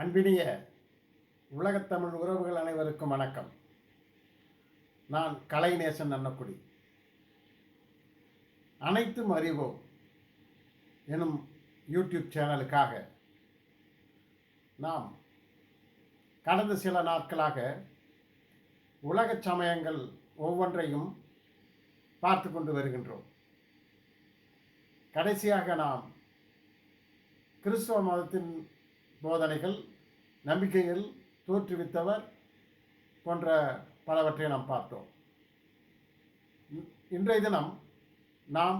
அன்பினிய உலகத்தமிழ் உறவுகள் அனைவருக்கும் வணக்கம். நான் கலைநேசன் அன்னக்குடி. அனைத்தும் அறிவோம் எனும் யூடியூப் சேனலுக்காக நாம் கடந்த சில நாட்களாக உலக சமயங்கள் ஒவ்வொன்றையும் பார்த்து கொண்டு வருகின்றோம். கடைசியாக நாம் கிறிஸ்தவ மதத்தின் போதனைகள் நம்பிக்கையில் தோற்றுவித்தவர் போன்ற பலவற்றை நாம் பார்த்தோம். இன்றைய தினம் நாம்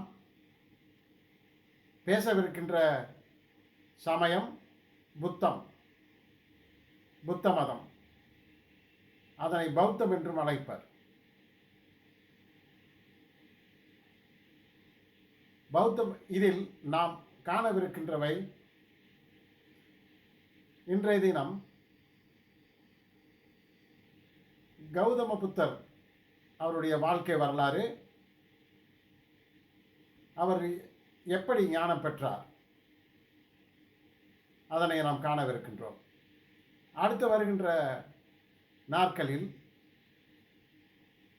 பேசவிருக்கின்ற சமயம் புத்தம் புத்த மதம் அதனை பௌத்தம் என்றும் அழைப்பர். பௌத்தம் இதில் நாம் காணவிருக்கின்றவை இன்றைய தினம் கௌதம புத்தர் அவருடைய வாழ்க்கை வரலாறு அவர் எப்படி ஞானம் பெற்றார் அதனை நாம் காணவிருக்கின்றோம். அடுத்து வருகின்ற நாட்களில்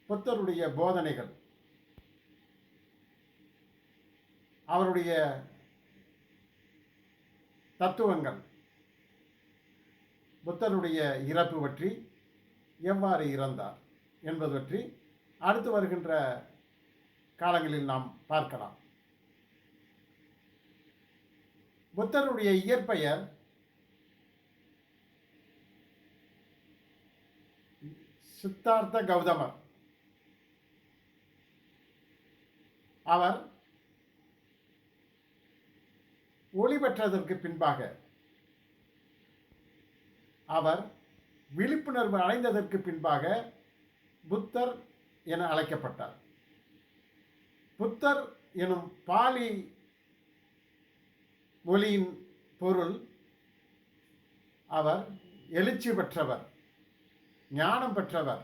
புத்தருடைய போதனைகள் அவருடைய தத்துவங்கள் புத்தருடைய இறப்பு பற்றி எவ்வாறு இறந்தார் என்பது பற்றி அடுத்து வருகின்ற காலங்களில் நாம் பார்க்கலாம். புத்தருடைய இயற்பெயர் சித்தார்த்த கௌதமர். அவர் ஒளி பெற்றதற்கு பின்பாக அவர் விழிப்புணர்வு அடைந்ததற்கு பின்பாக புத்தர் என அழைக்கப்பட்டார். புத்தர் எனும் பாலி மொழியின் பொருள் அவர் எழுச்சி பெற்றவர் ஞானம் பெற்றவர்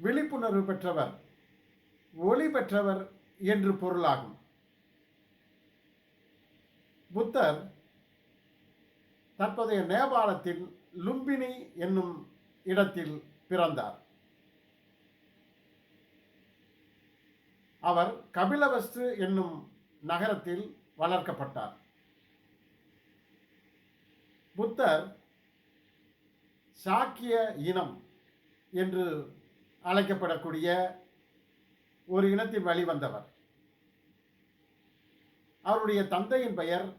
விழிப்புணர்வு பெற்றவர் ஒளி பெற்றவர் என்று பொருளாகும். புத்தர் தற்போதைய நேபாளத்தின் லும்பினி என்னும் இடத்தில் பிறந்தார். அவர் கபிலவஸ்து என்னும் நகரத்தில் வளர்க்கப்பட்டார். புத்தர் சாக்கிய இனம் என்று அழைக்கப்படக்கூடிய ஒரு இனத்தின் வழிவந்தவர். அவருடைய தந்தையின் பெயர்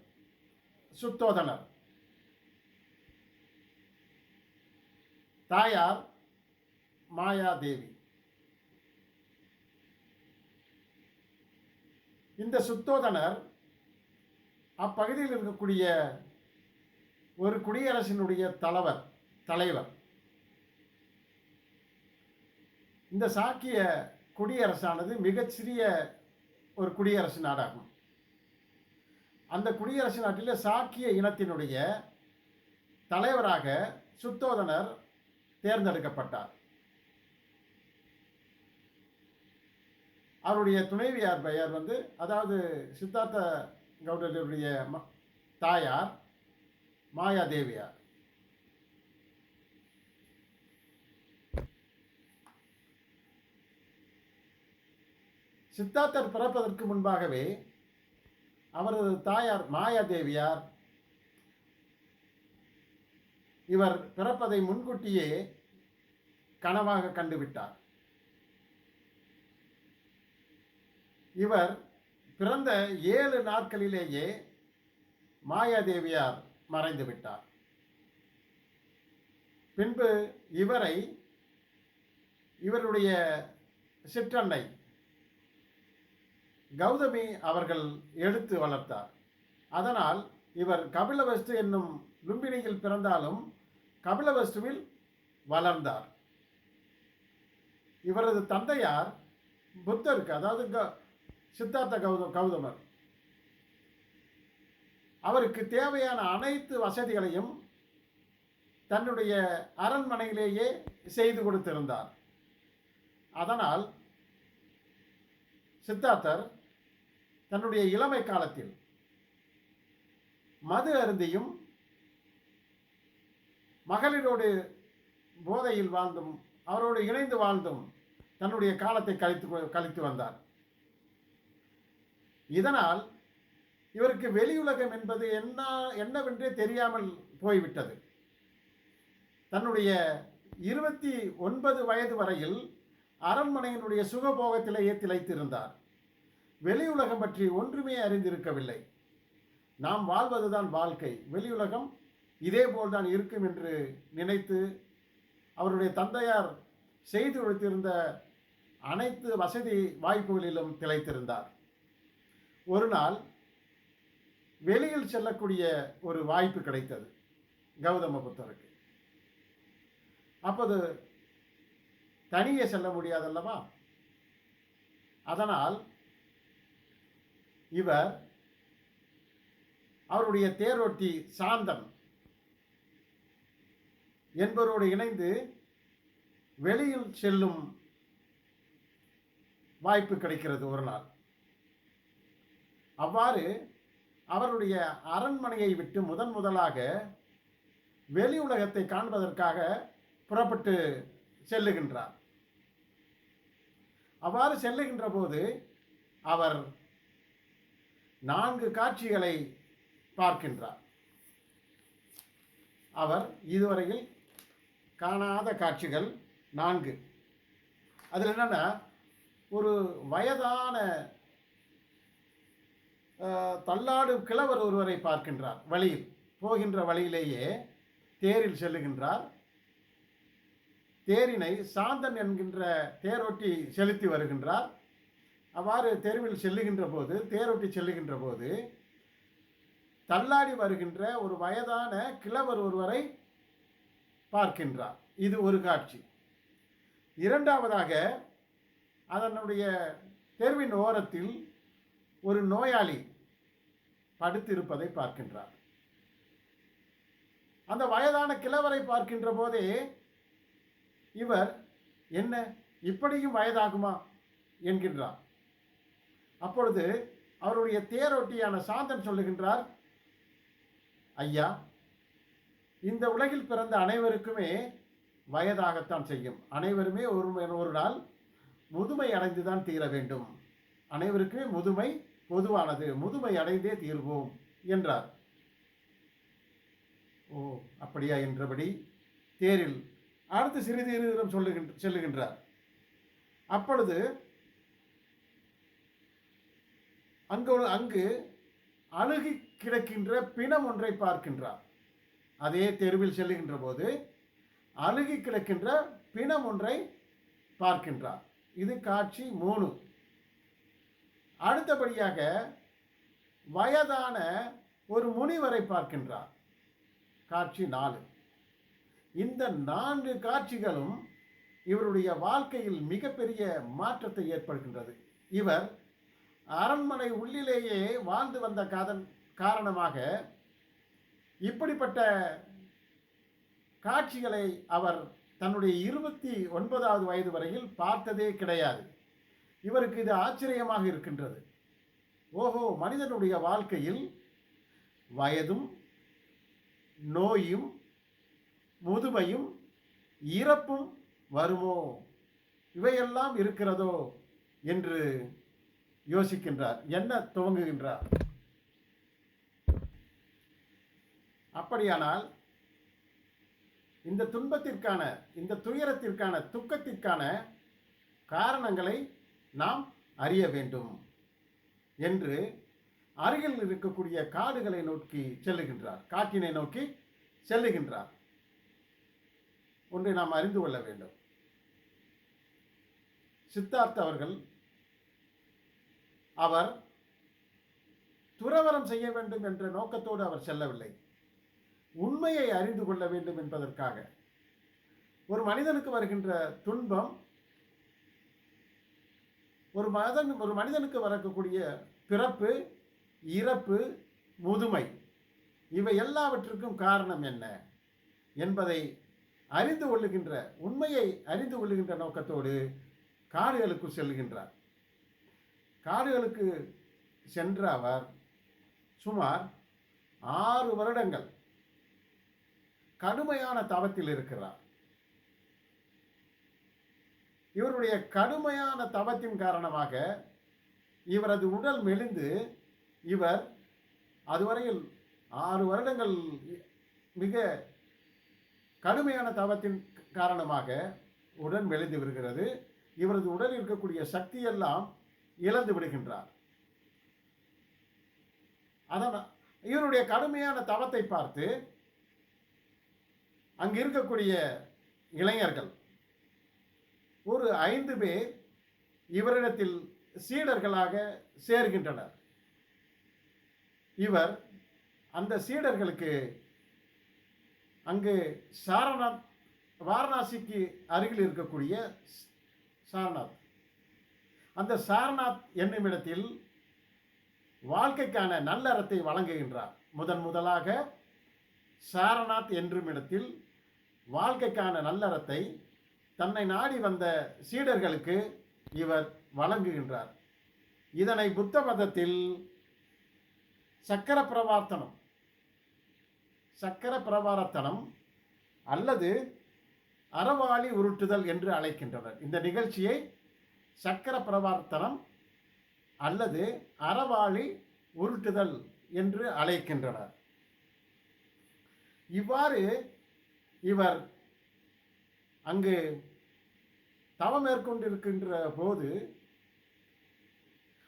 சுத்தோதனர். தாயார் மாயாதேவி. இந்த சுத்தோதனர் அப்பகுதியில் இருக்கக்கூடிய ஒரு குடியரசினுடைய தலைவர் தலைவர். இந்த சாக்கிய குடியரசானது மிகச்சிறிய ஒரு குடியரசு நாடாகும். அந்த குடியரசு நாட்டில் சாக்கிய இனத்தினுடைய தலைவராக சுத்தோதனர் தேர்ந்தெடுக்கப்பட்டார். அவருடைய துணைவியார் பெயர் வந்து அதாவது சித்தார்த்த கௌடருடைய ம- தாயார் மாயாதேவியார் சித்தார்த்தர் பிறப்பதற்கு முன்பாகவே அவரது தாயார் மாயாதேவியார் இவர் பிறப்பதை முன்கூட்டியே கனவாக கண்டுவிட்டார். இவர் பிறந்த ஏழு நாட்களிலேயே மாயாதேவியார் மறைந்து விட்டார். பின்பு இவரை இவருடைய சிற்றன்னை கௌதமி அவர்கள் எடுத்து வளர்த்தார். அதனால் இவர் கபிலவஸ்து என்னும் லும்பினியில் பிறந்தாலும் கபிலவஸ்துவில் வளர்ந்தார். இவரது தந்தையார் புத்தருக்கு அதாவது க- சித்தார்த்த கௌத கௌதமர். அவருக்கு தேவையான அனைத்து வசதிகளையும் தன்னுடைய அரண்மனையிலேயே செய்து கொடுத்திருந்தார். அதனால் சித்தார்த்தர் தன்னுடைய இளமை காலத்தில் மது அருந்தியும் மகளிரோடு போதையில் வாழ்ந்தும் அவரோடு இணைந்து வாழ்ந்தும் தன்னுடைய காலத்தை கழித்து கழித்து வந்தார். இதனால் இவருக்கு வெளியுலகம் என்பது என்ன என்னவென்றே தெரியாமல் போய்விட்டது. தன்னுடைய இருபத்தி ஒன்பது வயது வரையில் அரண்மனையினுடைய சுகபோகத்திலேயே திளைத்திருந்தார் வெளியுலகம் பற்றி ஒன்றுமே அறிந்திருக்கவில்லை. நாம் வாழ்வதுதான் வாழ்க்கை. வெளியுலகம் இதே போல்தான் இருக்கும் என்று நினைத்து அவருடைய தந்தையார் செய்து கொடுத்திருந்த அனைத்து வசதி வாய்ப்புகளிலும் திளைத்திருந்தார். ஒரு நாள் வெளியில் செல்லக்கூடிய ஒரு வாய்ப்பு கிடைத்தது கௌதம புத்தருக்கு. அப்போது தனியே செல்ல முடியாதல்லவா? அதனால் இவர் அவருடைய தேரோட்டி சாந்தன் என்பவரோடு இணைந்து வெளியில் செல்லும் வாய்ப்பு கிடைக்கிறது ஒரு நாள். அவ்வாறு அவருடைய அரண்மனையை விட்டு முதன் முதலாக வெளி உலகத்தை காண்பதற்காக புறப்பட்டு செல்லுகின்றார். அவ்வாறு செல்லுகின்ற போது அவர் நான்கு காட்சிகளை பார்க்கின்றார். அவர் இதுவரையில் காணாத காட்சிகள் நான்கு. அதில் என்னென்னா ஒரு வயதான தள்ளாடு தள்ளாடும் கிழவர் ஒருவரை பார்க்கின்றார். வழியில் போகின்ற வழியிலேயே தேரில் செல்லுகின்றார். தேரினை சாந்தன் என்கின்ற தேரோட்டி செலுத்தி வருகின்றார். அவ்வாறு தெருவில் செல்லுகின்ற போது தேரோட்டி செல்லுகின்ற போது தள்ளாடி வருகின்ற ஒரு வயதான கிழவர் ஒருவரை பார்க்கின்றார். இது ஒரு காட்சி. இரண்டாவதாக அதனுடைய தெருவின் ஓரத்தில் ஒரு நோயாளி படுத்திருப்பதை பார்க்கின்றார். அந்த வயதான கிழவரை பார்க்கின்ற போதே இவர் என்ன இப்படியும் வயதாகுமா? என்கின்றார். அப்பொழுது அவருடைய தேரோட்டியான சாந்தன் சொல்லுகின்றார் ஐயா இந்த உலகில் பிறந்த அனைவருக்குமே வயதாகத்தான் செய்யும். அனைவருமே ஒரு ஒரு நாள் முதுமை அடைந்துதான் தீர வேண்டும். அனைவருக்குமே முதுமை பொதுவானது. முதுமை அடைந்தே தீர்வோம் என்றார். ஓ அப்படியா என்றபடி தேரில் அடுத்து சிறிது இருவரும் சொல்லுகின்ற செல்லுகின்றார். அப்பொழுது அங்கு அங்கு அழுகி கிடக்கின்ற பிணம் ஒன்றை பார்க்கின்றார். அதே தெருவில் செல்லுகின்ற போது அழுகி கிடக்கின்ற பிணம் ஒன்றை பார்க்கின்றார். இது காட்சி மூணு. அடுத்தபடியாக வயதான ஒரு முனிவரை பார்க்கின்றார். காட்சி நாலு. இந்த நான்கு காட்சிகளும் இவருடைய வாழ்க்கையில் மிகப்பெரிய மாற்றத்தை ஏற்படுகின்றது. இவர் அரண்மனை உள்ளிலேயே வாழ்ந்து வந்த காதன் காரணமாக இப்படிப்பட்ட காட்சிகளை அவர் தன்னுடைய இருபத்தி ஒன்பதாவது வயது வரையில் பார்த்ததே கிடையாது. இவருக்கு இது ஆச்சரியமாக இருக்கின்றது. ஓஹோ மனிதனுடைய வாழ்க்கையில் வயதும் நோயும் முதுமையும் இறப்பும் வருமோ? இவையெல்லாம் இருக்கிறதோ? என்று யோசிக்கின்றார். என்ன துவங்குகின்றார்? அப்படியானால் இந்த துன்பத்திற்கான இந்த துயரத்திற்கான துக்கத்திற்கான காரணங்களை நாம் அறிய வேண்டும் என்று அருகில் இருக்கக்கூடிய காடுகளை நோக்கி செல்லுகின்றார். காட்டினை நோக்கி செல்லுகின்றார். ஒன்றை நாம் அறிந்து கொள்ள வேண்டும். சித்தார்த் அவர்கள் அவர் துறவரம் செய்ய வேண்டும் என்ற நோக்கத்தோடு அவர் செல்லவில்லை. உண்மையை அறிந்து கொள்ள வேண்டும் என்பதற்காக. ஒரு மனிதனுக்கு வருகின்ற துன்பம் ஒரு மதன் ஒரு மனிதனுக்கு வரக்கூடிய பிறப்பு இறப்பு முதுமை இவை எல்லாவற்றுக்கும் காரணம் என்ன என்பதை அறிந்து கொள்ளுகின்ற உண்மையை அறிந்து கொள்ளுகின்ற நோக்கத்தோடு காடுகளுக்கு செல்கின்றார். காடுகளுக்கு சென்ற அவர் சுமார் ஆறு வருடங்கள் கடுமையான தவத்தில் இருக்கிறார். இவருடைய கடுமையான தவத்தின் காரணமாக இவரது உடல் மெலிந்து இவர் அதுவரையில் ஆறு வருடங்கள் மிக கடுமையான தவத்தின் காரணமாக உடல் மெலிந்து வருகிறது இவரது உடலில் இருக்கக்கூடிய சக்தியெல்லாம் இழந்து விடுகின்றார். அதனால் இவருடைய கடுமையான தவத்தை பார்த்து அங்கு இருக்கக்கூடிய இளைஞர்கள். ஒரு ஐந்து பேர் இவரிடத்தில் சீடர்களாக சேர்கின்றனர். இவர் அந்த சீடர்களுக்கு அங்கு சாரநாத் வாரணாசிக்கு அருகில் இருக்கக்கூடிய சாரநாத். அந்த சாரநாத் என்னும் இடத்தில் வாழ்க்கைக்கான நல்லறத்தை வழங்குகின்றார். முதன் முதலாக சாரநாத் என்றும் இடத்தில் வாழ்க்கைக்கான நல்லறத்தை தன்னை நாடி வந்த சீடர்களுக்கு இவர் வழங்குகின்றார். இதனை புத்த மதத்தில் சக்கர பிரவார்த்தனம் சக்கர பிரவாரத்தனம் அல்லது அறவாளி உருட்டுதல் என்று அழைக்கின்றனர். இந்த நிகழ்ச்சியை சக்கர பிரவார்த்தனம் அல்லது அறவாளி உருட்டுதல் என்று அழைக்கின்றனர். இவ்வாறு இவர் அங்கு தவம் மேற்கொண்டிருக்கின்ற போது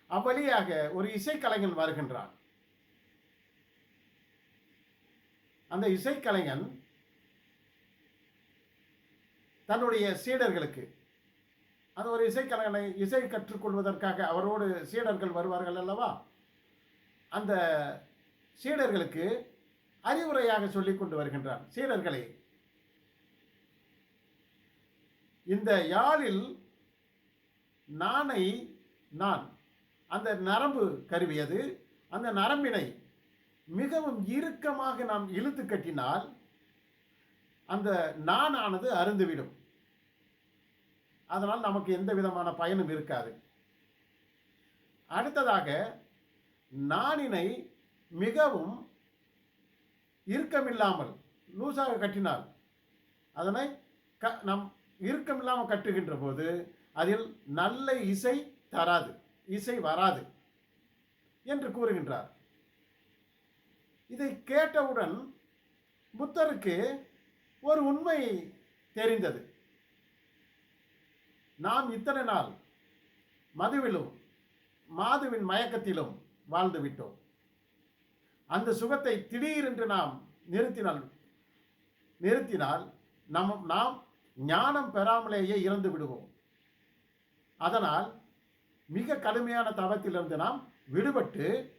அவ்வழியாக ஒரு இசைக்கலைஞன் வருகின்றான் அந்த இசைக்கலைஞன் தன்னுடைய சீடர்களுக்கு அது ஒரு இசைக்கலைஞனை இசை கற்றுக்கொள்வதற்காக அவரோடு சீடர்கள் வருவார்கள் அல்லவா? அந்த சீடர்களுக்கு அறிவுரையாக சொல்லிக் கொண்டு வருகின்றான் சீடர்களே இந்த யாழில் நானை நான் அந்த நரம்பு கருவியது அந்த நரம்பினை மிகவும் இறுக்கமாக நாம் இழுத்து கட்டினால் அந்த நானானது அருந்துவிடும். அதனால் நமக்கு எந்த விதமான பயனும் இருக்காது. அடுத்ததாக நாணினை மிகவும் இறுக்கமில்லாமல் லூசாக கட்டினால் அதனை க நம் இறுக்கமில்லாமல் கட்டுகின்ற போது அதில் நல்ல இசை தராது இசை வராது என்று கூறுகின்றார். இதை கேட்டவுடன் புத்தருக்கு ஒரு உண்மை தெரிந்தது. நாம் இத்தனை நாள் மதுவிலும் மாதுவின் மயக்கத்திலும் வாழ்ந்து விட்டோம். அந்த சுகத்தை திடீரென்று நாம் நிறுத்தினால் நிறுத்தினால் நம் நாம் ஞானம் பெறாமலேயே இறந்து விடுவோம். அதனால் மிக கடுமையான தவத்திலிருந்து நாம் விடுபட்டு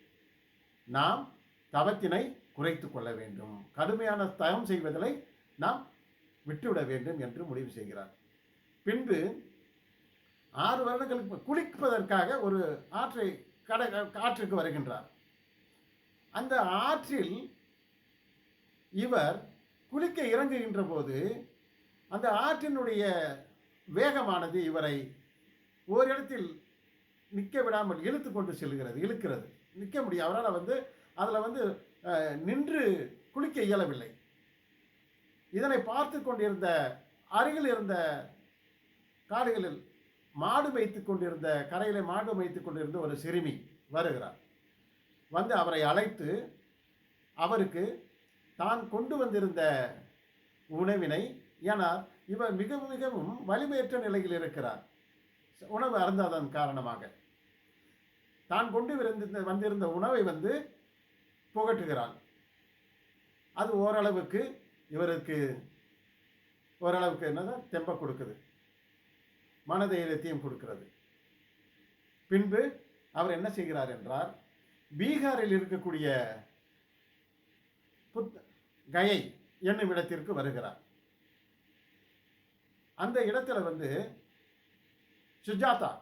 நாம் தவத்தினை குறைத்து கொள்ள வேண்டும். கடுமையான தவம் செய்வதை நாம் விட்டுவிட வேண்டும் என்று முடிவு செய்கிறார். பின்பு ஆறு வருடங்களுக்கு குளிப்பதற்காக ஒரு ஆற்றை கடை ஆற்றுக்கு வருகின்றார். அந்த ஆற்றில் இவர் குளிக்க இறங்குகின்ற போது அந்த ஆற்றினுடைய வேகமானது இவரை ஓரிடத்தில் நிற்க விடாமல் இழுத்து கொண்டு செல்கிறது இழுக்கிறது. நிற்க முடியும் அவரால் வந்து அதில் வந்து நின்று குளிக்க இயலவில்லை. இதனை பார்த்து கொண்டிருந்த அருகில் இருந்த காடுகளில் மாடு மேய்த்து கொண்டிருந்த கரையிலே மாடு மேய்த்து கொண்டிருந்த ஒரு சிறுமி வருகிறார். வந்து அவரை அழைத்து அவருக்கு தான் கொண்டு வந்திருந்த உணவினை ஏன்னா இவர் மிகவும் மிகவும் வலிமையற்ற நிலையில் இருக்கிறார். உணவு அருந்தாதன் காரணமாக. தான் கொண்டு விருந்த வந்திருந்த உணவை வந்து புகட்டுகிறான். அது ஓரளவுக்கு இவருக்கு ஓரளவுக்கு என்னதான் தெம்ப கொடுக்குது. மனதைரியத்தையும் கொடுக்கிறது. பின்பு அவர் என்ன செய்கிறார் என்றால் பீகாரில் இருக்கக்கூடிய புத் கயை என்னும் இடத்திற்கு வருகிறார். அந்த இடத்துல வந்து சுஜாதா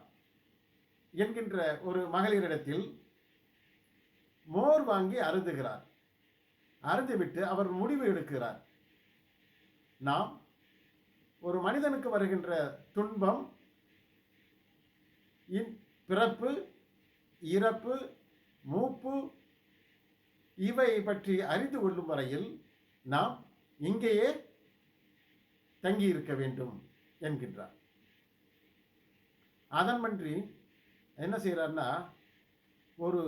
என்கின்ற ஒரு மகளிரிடத்தில் மோர் வாங்கி அருந்துகிறார். அருந்துவிட்டு அவர் முடிவு எடுக்கிறார். நாம் ஒரு மனிதனுக்கு வருகின்ற துன்பம் இன் பிறப்பு இறப்பு மூப்பு இவை பற்றி அறிந்து கொள்ளும் வரையில் நாம் இங்கேயே தங்கி இருக்க வேண்டும். என்கின்றார். அதன்பன்றி என்ன செய்கிறார்னா ஒரு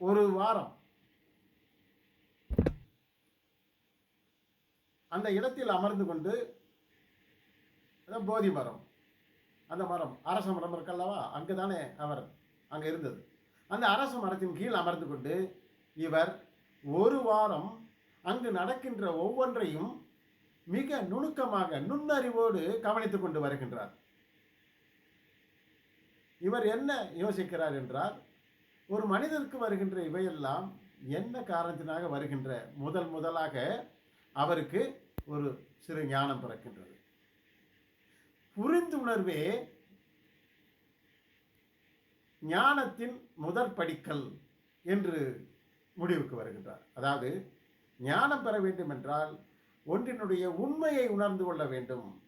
ஒரு வாரம் அந்த இடத்தில் அமர்ந்து கொண்டு போதி மரம் அந்த மரம் அரச மரம் இருக்கல்லவா? அங்கே தானே அவர் அங்கே இருந்தது. அந்த அரச மரத்தின் கீழ் அமர்ந்து கொண்டு இவர் ஒரு வாரம் அங்கு நடக்கின்ற ஒவ்வொன்றையும் மிக நுணுக்கமாக நுண்ணறிவோடு கவனித்துக் கொண்டு வருகின்றார். இவர் என்ன யோசிக்கிறார் என்றால் ஒரு மனிதருக்கு வருகின்ற இவையெல்லாம் என்ன காரணத்தினாக வருகின்ற? முதல் முதலாக அவருக்கு ஒரு சிறு ஞானம் பிறக்கின்றது. புரிந்துணர்வே ஞானத்தின் முதற் படிக்கல் என்று முடிவுக்கு வருகின்றார். அதாவது ஞானம் பெற வேண்டும் என்றால் ஒன்றினுடைய உண்மையை உணர்ந்து கொள்ள வேண்டும்.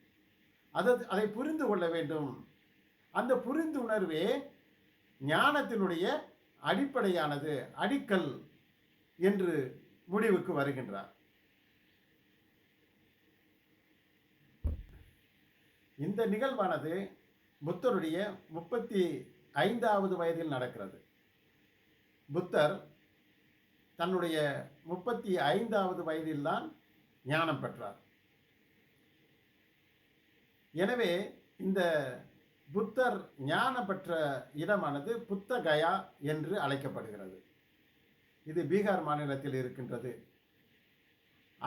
அதை அதை புரிந்து கொள்ள வேண்டும். அந்த புரிந்து உணர்வே ஞானத்தினுடைய அடிப்படையானது அடிக்கல் என்று முடிவுக்கு வருகின்றார். இந்த நிகழ்வானது புத்தருடைய முப்பத்தி ஐந்தாவது வயதில் நடக்கிறது. புத்தர் தன்னுடைய முப்பத்தி ஐந்தாவது வயதில்தான் ஞானம் பெற்றார். எனவே இந்த புத்தர் ஞானம் பெற்ற இடமானது புத்த கயா என்று அழைக்கப்படுகிறது. இது பீகார் மாநிலத்தில் இருக்கின்றது.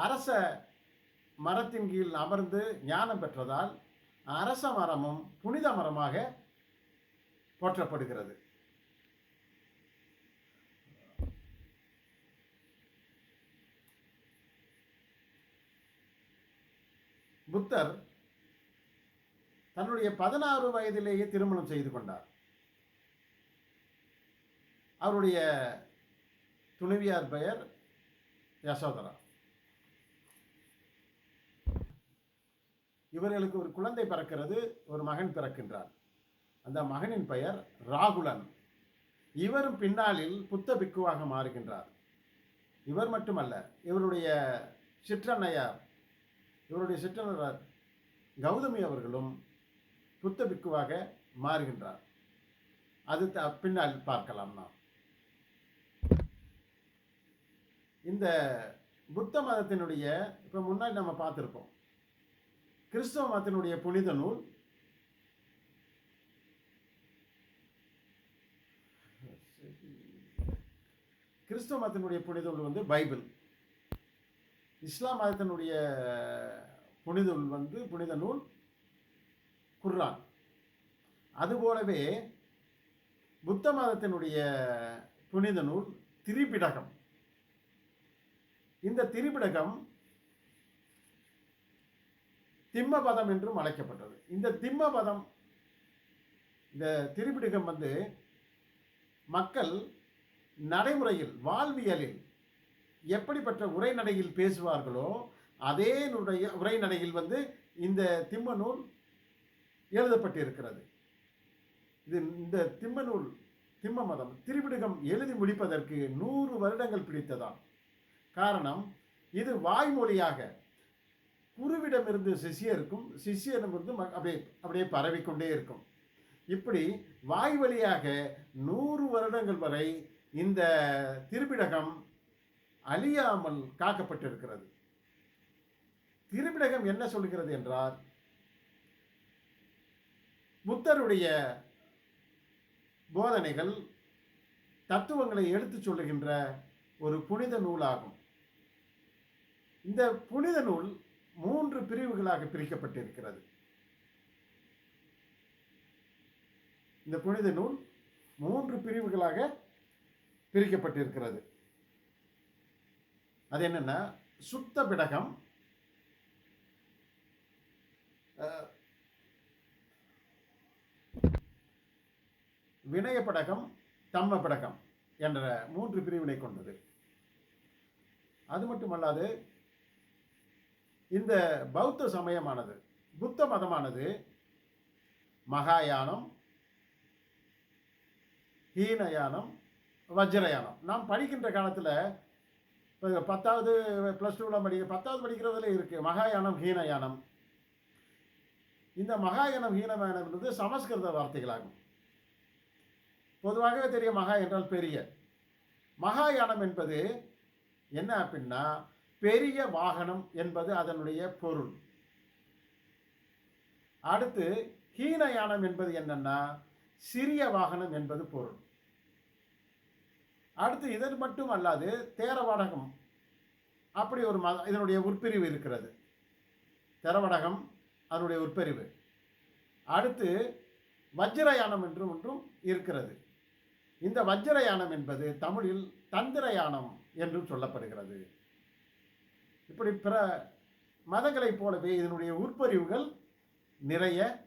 அரச மரத்தின் கீழ் அமர்ந்து ஞானம் பெற்றதால் அரச மரமும் புனித மரமாக போற்றப்படுகிறது. புத்தர் தன்னுடைய பதினாறு வயதிலேயே திருமணம் செய்து கொண்டார். அவருடைய துணைவியார் பெயர் யசோதரா. இவர்களுக்கு ஒரு குழந்தை பிறக்கிறது ஒரு மகன் பிறக்கின்றார். அந்த மகனின் பெயர் ராகுலன். இவரும் பின்னாளில் புத்த பிக்குவாக மாறுகின்றார். இவர் மட்டுமல்ல இவருடைய சிற்றன்னையார் இவருடைய சிற்றனர் கௌதமி அவர்களும் புத்த பிக்குவாக மாறுகின்றார். அது பின்னால் பார்க்கலாம் நாம். இந்த புத்த மதத்தினுடைய இப்போ முன்னாடி நம்ம பார்த்துருப்போம். கிறிஸ்தவ மதத்தினுடைய புனித நூல் கிறிஸ்தவ மதத்தினுடைய புனித நூல் வந்து பைபிள். இஸ்லாம் மதத்தினுடைய புனித நூல் வந்து புனித நூல் குர்ரான். அதுபோலவே புத்த மதத்தினுடைய புனித நூல் திரிபிடகம். இந்த திரிபிடகம் திம்மபதம் என்றும் அழைக்கப்பட்டது. இந்த திம்மபதம் இந்த திரிபிடகம் வந்து மக்கள் நடைமுறையில் வாழ்வியலில் எப்படிப்பட்ட உரைநடையில் பேசுவார்களோ அதே நுடைய உரைநடையில் வந்து இந்த திம்ம நூல் எழுதப்பட்டிருக்கிறது. இது இந்த திம்ம நூல் திம்ம மதம் திரிபிடகம் எழுதி முடிப்பதற்கு நூறு வருடங்கள் பிடித்ததாம். காரணம் இது வாய்மொழியாக குருவிடமிருந்து சிஷியருக்கும் சிஷ்யரிடமிருந்து ம- அப்படியே அப்படியே பரவிக்கொண்டே இருக்கும். இப்படி வாய் வழியாக நூறு வருடங்கள் வரை இந்த திருப்பிடகம் அழியாமல் காக்கப்பட்டிருக்கிறது. திருப்பிடகம் என்ன சொல்கிறது என்றால் புத்தருடைய போதனைகள் தத்துவங்களை எடுத்துச் சொல்லுகின்ற ஒரு புனித நூலாகும். இந்த புனித நூல் மூன்று பிரிவுகளாக பிரிக்கப்பட்டிருக்கிறது. இந்த புனித நூல் மூன்று பிரிவுகளாக பிரிக்கப்பட்டிருக்கிறது. அது என்னென்னா சுத்த பிடகம் அஹ், வினய படகம் தம்ம படகம் என்ற மூன்று பிரிவினை கொண்டது. அது மட்டுமல்லாது இந்த பௌத்த சமயமானது புத்த மதமானது மகாயானம் ஹீனயானம் வஜ்ரயானம். நாம் படிக்கின்ற காலத்தில் பத்தாவது ப்ளஸ் டூவில் படிக்க பத்தாவது படிக்கிறதுல இருக்குது மகாயானம் ஹீனயானம். இந்த மகாயானம் ஹீனயானம் என்பது சமஸ்கிருத வார்த்தைகளாகும். பொதுவாகவே தெரியும் மகா என்றால் பெரிய. மகாயானம் என்பது என்ன அப்படின்னா பெரிய வாகனம் என்பது அதனுடைய பொருள். அடுத்து ஹீனயானம் என்பது என்னன்னா சிறிய வாகனம் என்பது பொருள். அடுத்து இதன் மட்டும் அல்லாது தேரவடகம். அப்படி ஒரு மத இதனுடைய உட்பிரிவு இருக்கிறது. தேரவடகம் அதனுடைய உட்பிரிவு. அடுத்து வஜ்ரயானம் என்றும் ஒன்றும் இருக்கிறது. இந்த வஜ்ரயானம் என்பது தமிழில் தந்திரயானம் என்றும் சொல்லப்படுகிறது. இப்படி பிற மதங்களைப் போலவே இதனுடைய உட்பிரிவுகள் நிறைய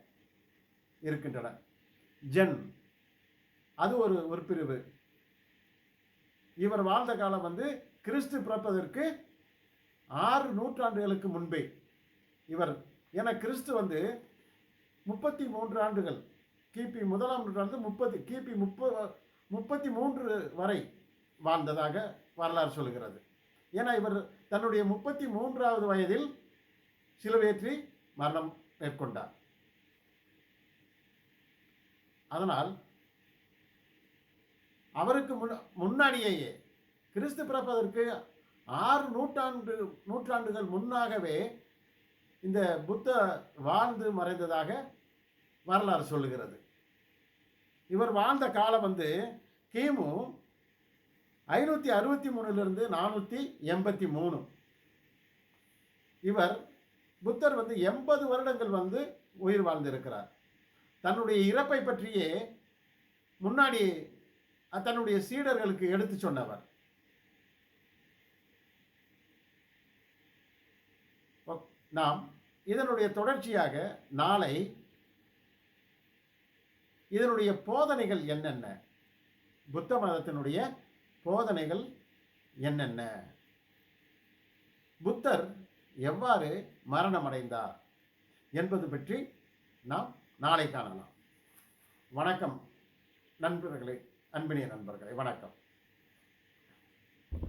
இருக்கின்றன. ஜென் அது ஒரு உட்பிரிவு. இவர் வாழ்ந்த காலம் வந்து கிறிஸ்து பிறப்பதற்கு ஆறு நூற்றாண்டுகளுக்கு முன்பே. இவர் என கிறிஸ்து வந்து முப்பத்தி மூன்று ஆண்டுகள் கிபி முதலாம் நூற்றாண்டு முப்பத்தி கிபி முப்ப முப்பத்தி மூன்று வரை வாழ்ந்ததாக வரலாறு சொல்கிறது ஏன்னா இவர் தன்னுடைய முப்பத்தி மூன்றாவது வயதில் சிலுவேற்றி மரணம் மேற்கொண்டார். அதனால் அவருக்கு முன் முன்னாடியேயே கிறிஸ்து பிறப்பதற்கு ஆறு நூற்றாண்டு நூற்றாண்டுகள் முன்னாகவே இந்த புத்த வாழ்ந்து மறைந்ததாக வரலாறு சொல்லுகிறது. இவர் வாழ்ந்த காலம் வந்து கிமு ஐநூற்றி அறுபத்தி மூணுலேருந்து நானூற்றி எண்பத்தி மூணு. இவர் புத்தர் வந்து எண்பது வருடங்கள் வந்து உயிர் வாழ்ந்திருக்கிறார். தன்னுடைய இறப்பை பற்றியே முன்னாடி தன்னுடைய சீடர்களுக்கு எடுத்து சொன்னவர். நாம் இதனுடைய தொடர்ச்சியாக நாளை இதனுடைய போதனைகள் என்னென்ன? புத்த மதத்தினுடைய போதனைகள் என்னென்ன? புத்தர் எவ்வாறு மரணமடைந்தார் என்பது பற்றி நாம் நாளை காணலாம். வணக்கம் நண்பர்களே. அன்பினிய நண்பர்களே வணக்கம்.